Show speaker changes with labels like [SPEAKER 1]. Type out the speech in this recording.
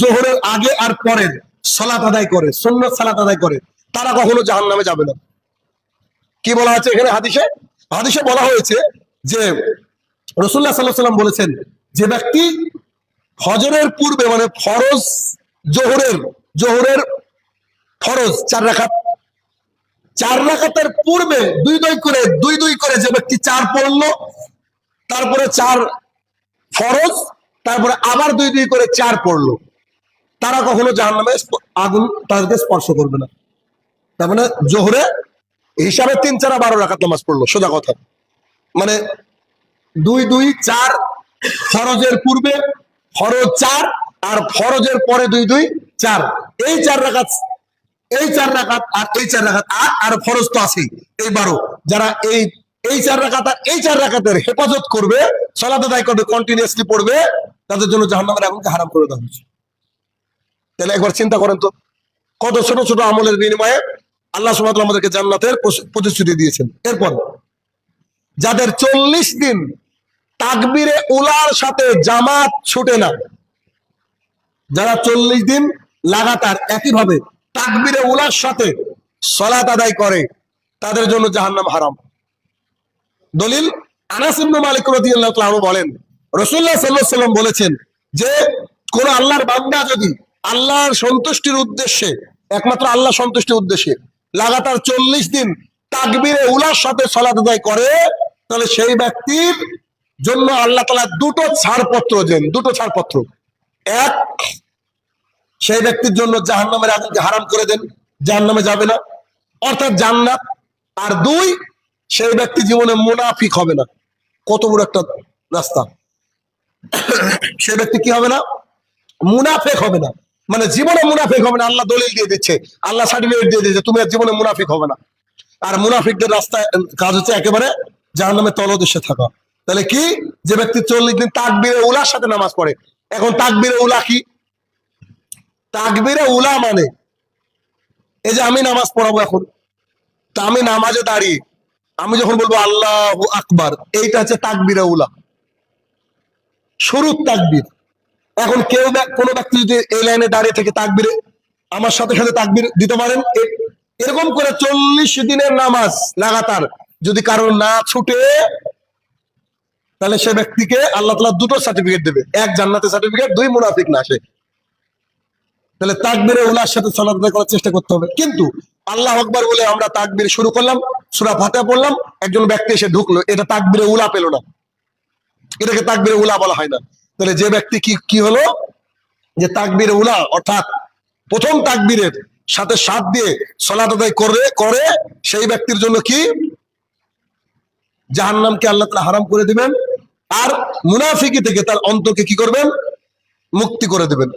[SPEAKER 1] জোহরের আগে আর পরের সালাত আদায় করে, সুন্নত সালাত আদায় করে, তারা কখনো জাহান নামে যাবে না। কি বলা হচ্ছে এখানে হাদিসে? হাদিসে বলা হয়েছে যে রসুল্লাহ সাল্লাহ সাল্লাম বলেছেন, যে ব্যক্তি ফজরের পূর্বে মানে ফরজ জোহরের জোহরের ফরজ চার রাখাত, চার রাখাতের পূর্বে দুই দুই করে, দুই দুই করে যে ব্যক্তি চার পড়ল, তারপরে চার ফরজ, তারপরে আবার দুই দুই করে চার পড়ল। তারা কখনো জাহান নামে আগুন তাদেরকে স্পর্শ করবে না। তার মানে জোহরে হিসাবে তিন চারা বারো রাখাত নামাজ পড়ল, সোজা কথা। মানে দুই দুই চার ফরজের পূর্বে, ফরজ চার আর ফরজের পরে দুই দুই চার। এই চার রাখাত এই চার রাখাত আর এই চার রাখাত আর আর ফরজ তো আছেই, এই বারো। যারা এই এই চার রাখাত আর এই চার রাখাতের হেফাজত করবে, সলাত আদায় করবে কন্টিনিউসলি পড়বে, তাদের জন্য জাহান্নামের আগুনকে হারাম করে দেওয়া হয়েছে। তাহলে একবার চিন্তা করেন তো। কত ছোট ছোট আমলের বিনিময়ে আল্লাহ সুবাহ আমাদেরকে জান্নাতের প্রতিশ্রুতি দিয়েছেন। এরপর, যাদের চল্লিশ দিন তাকবিরে উলার সাথে জামাত ছুটে না, যারা চল্লিশ দিন লাগাতার একইভাবে তাকবিরে উলার সাথে সলাত আদায় করে, তাদের জন্য জাহান্নাম হারাম। দলিল আনাস ইবনে মালিক রাদিয়াল্লাহু বলেন, রাসূলুল্লাহ সাল্লাল্লাহু আলাইহি সাল্লাম বলেছেন যে, কোন আল্লাহর বান্দা যদি আল্লাহর সন্তুষ্টির উদ্দেশ্যে, একমাত্র আল্লাহ সন্তুষ্টির উদ্দেশ্যে লাগাতার চল্লিশ দিন তাকবিরে উলার সাথে সলাত আদায় করে, তাহলে সেই ব্যক্তির জন্য আল্লাহ তালা দুটো ছাড়পত্র দেন, দুটো ছাড়পত্র। এক, সেই ব্যক্তির জন্য জাহান্নামের আগুনকে হারাম করে দেন, জাহান্নামে যাবে না, অর্থাৎ জান্নাত। আর দুই, সেই ব্যক্তি জীবনে মুনাফিক হবে না। কত বড় একটা রাস্তা। সে ব্যক্তি কি হবে না? মুনাফেক হবে না। মানে জীবনে মুনাফিক হবে না, আল্লাহ দলিল দিয়ে দিচ্ছে, আল্লাহ সার্টিফিকেট দিয়ে দিচ্ছে, তুমি আর জীবনে মুনাফিক হবে না। আর মুনাফিকদের রাস্তায় কাজ হচ্ছে একেবারে যার নামে তলদেশে থাকা। তাহলে কি? যে ব্যক্তি চল্লিশ দিন তাকবিরে উলার সাথে নামাজ পড়ে। এখন তাকবিরে উলা কি? তাকবিরে উলা মানে এই যে আমি নামাজ পড়াবো এখন, তা আমি নামাজে দাঁড়িয়ে, আমি যখন বলব আল্লাহ আকবার, এইটা হচ্ছে তাকবিরে উলা। শুরুর তাকবির। এখন কেউ কোনো ব্যক্তি যদি এই লাইনে দাঁড়িয়ে থেকে তাকবিরে আমার সাথে সাথে তাকবির দিতে পারেন। এরকম করে চল্লিশ দিনের নামাজ লাগাতার যদি কারোর না ছুটে, তাহলে সে ব্যক্তিকে আল্লাহ তালা দুটো সার্টিফিকেট দেবে। এক জান্নাতের সার্টিফিকেট দুই মুনাফিক না সে। তাহলে তাকবিরে উলার সাথে সালাত আদায় করার চেষ্টা করতে হবে। কিন্তু আল্লাহ আকবার বলে আমরা তাকবির শুরু করলাম, সুরা ফাতে পড়লাম, একজন ব্যক্তি এসে ঢুকলো, এটা তাকবিরে উলা পেল না। এটাকে তাকবিরে উলা বলা হয় না। তাহলে যে ব্যক্তি কি কি হলো? যে তাকবির উলা, অর্থাৎ প্রথম তাকবীরের সাথে সাত দিয়ে সলাত আদায় করে করে, সেই ব্যক্তির জন্য কি? জাহান্নামকে আল্লাহ তাআলা হারাম করে দিবেন। আর মুনাফিকি থেকে তার অন্তকে কি করবেন? মুক্তি করে দিবেন।